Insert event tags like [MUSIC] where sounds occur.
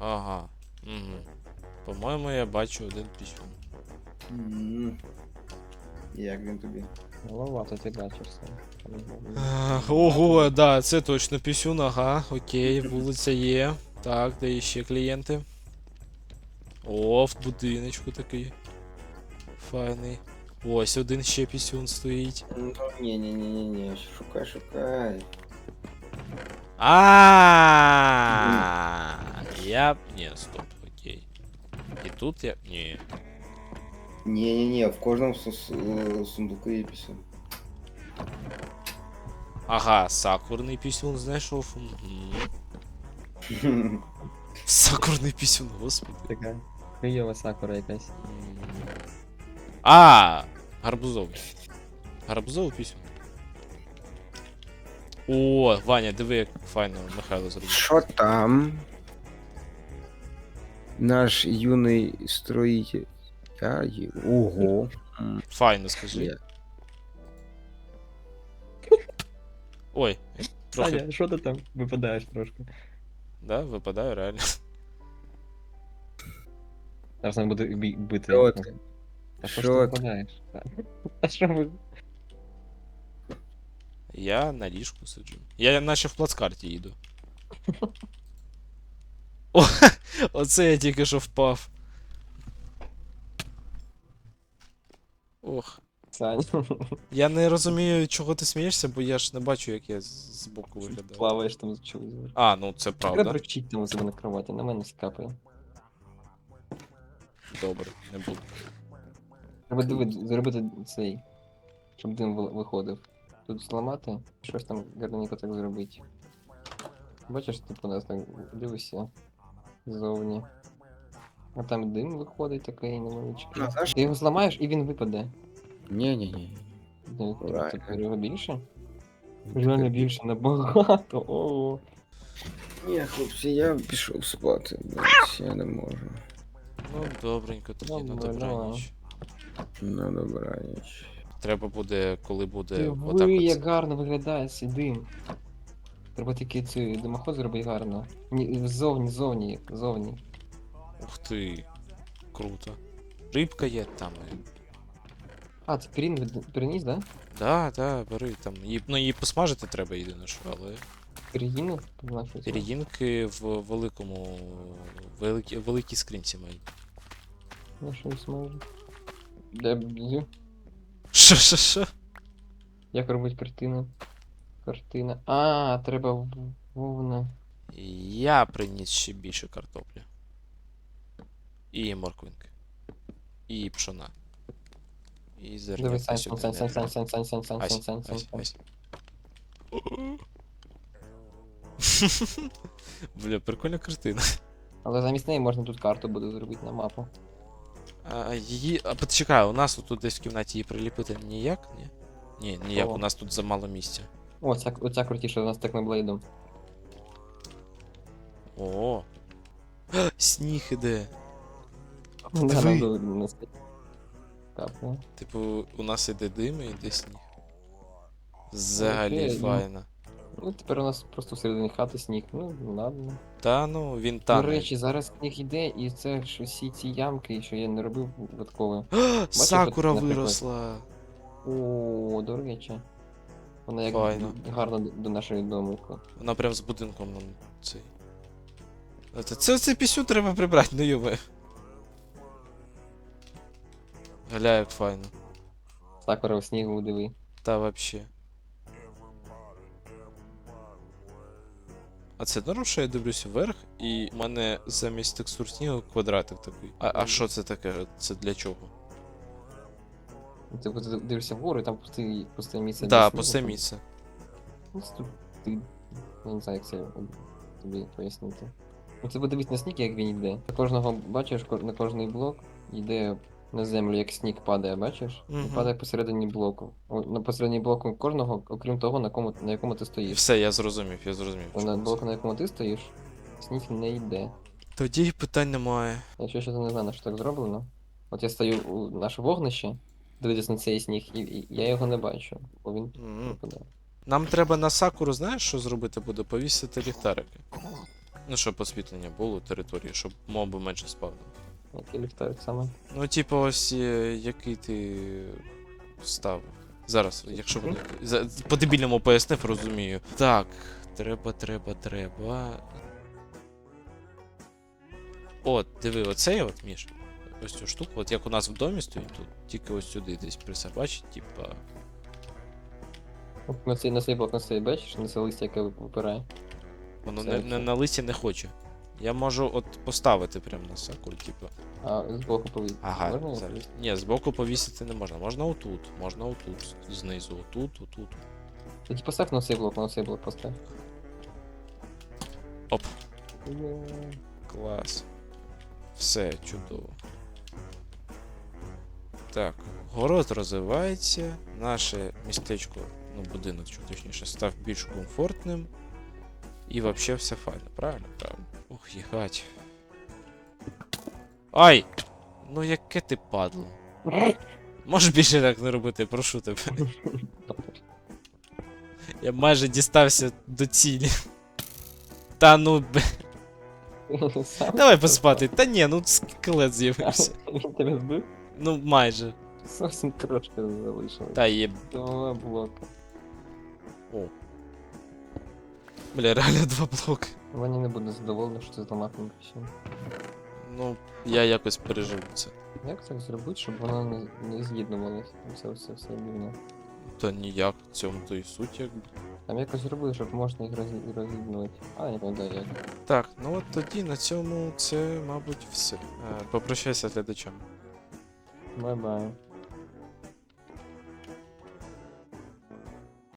Ага. Угу. По-моєму, я бачу один пісюн. М. Як він тобі? Головато ти бачиш все. Е, Ого, да, це точно пісюн, ага, окей, вулиця є. Так, де ще клієнти. О, в будиночку такий. Файний. Ось один ще пісюн стоїть. Ну ні, ні, ні, ні, ні. Шукай, шукай. А, я. Ні, стоп, окей. І тут я. Ні. Ні, ні, ні, в кожному су- су- сундуку є пісня. Ага, сакурний пісюн знайшов. [LAUGHS] Мгм. Сакурний пісюн, господи. Така хуйова сакура якась. М. А, гарбузовий. Гарбузовий пісюн. О, Ваня, диви, як файно Михайло зробив. Що там? Наш юний строїтель. Я є- Ого. М, Файно скажи. я- Ой, трохи. Саня, що ти там випадаєш трошки? Да, випадаю реально. Зараз нам буде бі- бити. Що ти? А що ж ти Що ти? випадаєш? А що ви? Я на ліжку сиджу. Я наче в плацкарті їду. [LAUGHS] О, оце я тільки що впав. Ох. Саня, Я не розумію, чого ти смієшся, бо я ж не бачу, як я з- збоку виглядаю. плаваєш там з чогось. А, ну це Треба правда. там себе на кроваті, на мене скапає. Добре, не буду. Треба диви, зробити цей, щоб дим ви- виходив. Тут зламати, щось там гарненько так зробити. Бачиш, типу у нас так дивишся ззовні. А там дим виходить такий невеличкий. А, знаєш- Ти його зламаєш і він випаде. Ні, ні, ні. Ну, тепер його більше? Реально більше набагато. О. Ні, хлопці, я пішов спати, блядь, я не можу. Ну, добренько, тоді на Добре, добраніч. Ну, добраніч. Треба буде, коли буде Ти отак от. як гарно виглядає цей дим. Треба тільки цей димоход зробити гарно. Ні, ззовні, ззовні, ззовні. Ух ти. Круто. Рибка є там. і- А, ти перін, переніс, да? Да, да, бери там. Її, ну її посмажити треба єдине, що, але. Перегинув? Нашу в великому. Великій, великій скринці мають. Нашу не смажу. Де б'ю? Що, що, що? Як робить картина? Картина. А, треба вовна. Я приніс ще більше картоплі. І морквинки. І пшона. І зерня. Дивись, Сань, Сань, Сань, Сань, Сань, Сань, Сань, Сань, Сань, Сань, Сань, Сань, Сань. Бля, прикольна картина. Але замість неї можна тут карту буде зробити на мапу. А, її. А почекай, у нас тут десь в кімнаті її приліпити ніяк, ні? Ні, ніяк, Кого? у нас тут замало місця. О, ця, оця крутіша у нас техноблейдом. О. [GASPS] Сніг іде. Диви. світ. Капне. Типу, у нас іде дим і йде сніг. Взагалі Окей, ну. файно. Ну, тепер у нас просто всередині хати сніг. Ну, ладно. Та ну, він До речі, зараз сніг іде, і це ж усі ці ямки, що я не робив випадково. [GASPS] Сакура наприклад? виросла. О, до речі. Вона як Файно. гарно до- до нашої домики. Вона прям з будинком ну, цей. Це, це, це пісню треба прибрати, ну йоме. Гля, як файно. Сакура в снігу диви. Та вообще. А це норм, що я дивлюся вверх, і в мене замість текстур снігу квадратик такий. А, а що це таке? Це для чого? Ти коли дивишся вгору, і там пусте, пусте місце. Так, пусте місце. Ну, це тут ти. Я не знаю, як це тобі пояснити. Ну ти подивись на сніг, як він йде. На кожного, бачиш, на кожний блок йде на землю, як сніг падає, бачиш? І падає посередині блоку. О, На посередині блоку кожного, окрім того, на, кому, на якому ти стоїш. Все, я зрозумів, я зрозумів. На блоку, на якому ти стоїш, сніг не йде. Тоді питань немає. Якщо ще не знаю, на що так зроблено. От я стою у наше вогнище, дивитись на цей сніг, і, і я його не бачу, бо він М. випадає. Нам треба на сакуру, знаєш, що зробити буде? Повісити ліхтарики. Ну, щоб освітлення було у території, щоб моби менше спавнили. Який ліхтарик саме? Ну, типу, ось е, який ти ставив. Зараз, якщо буде. за- По-дебільному пояснив, розумію. Так, треба, треба, треба. От, диви, оцей от, Міш. Ось цю штуку, от як у нас в домі стоїть тут, тільки ось сюди десь присобачить, типа. На цей, на цей блок, на цей, бачиш, на це листя, яке випирає. Воно не, не, на листі не хоче. Я можу от поставити прямо на саку, типу. А з боку повітря. Ага, Можна зараз. Ні, збоку повісити не можна. Можна отут, можна отут, знизу, отут, отут. Тоді постав на цей блок, на цей блок постав. Оп. Є. Клас. Все, чудово. Так, город розвивається, наше містечко, ну будинок, будиночок точніше, став більш комфортним. І взагалі все файно, правильно? Правильно. Ох, їхать. Ай! Ну яке ти падло. Можеш більше так не робити, прошу тебе. Я майже дістався до цілі. Та ну б. Давай поспати. Та ні, ну скелет з'явився. тебе збив? Ну майже. Зовсім трошки залишилось. Та є. Два блоки. Бля, реально два блоки. Ваня не буде задоволений, що це зламати пісню. Ну, я якось переживу це. Як так зробити, щоб воно не, не з'єднувалося? Це все все дивно. Та ніяк, в цьому то і суть якби. Там якось зробили, щоб можна їх роз'єд- роз'єднувати. А, не пам'ятаю як. Так, ну от тоді на цьому це, мабуть, все. Е, Попрощайся з глядачами. Bye bye.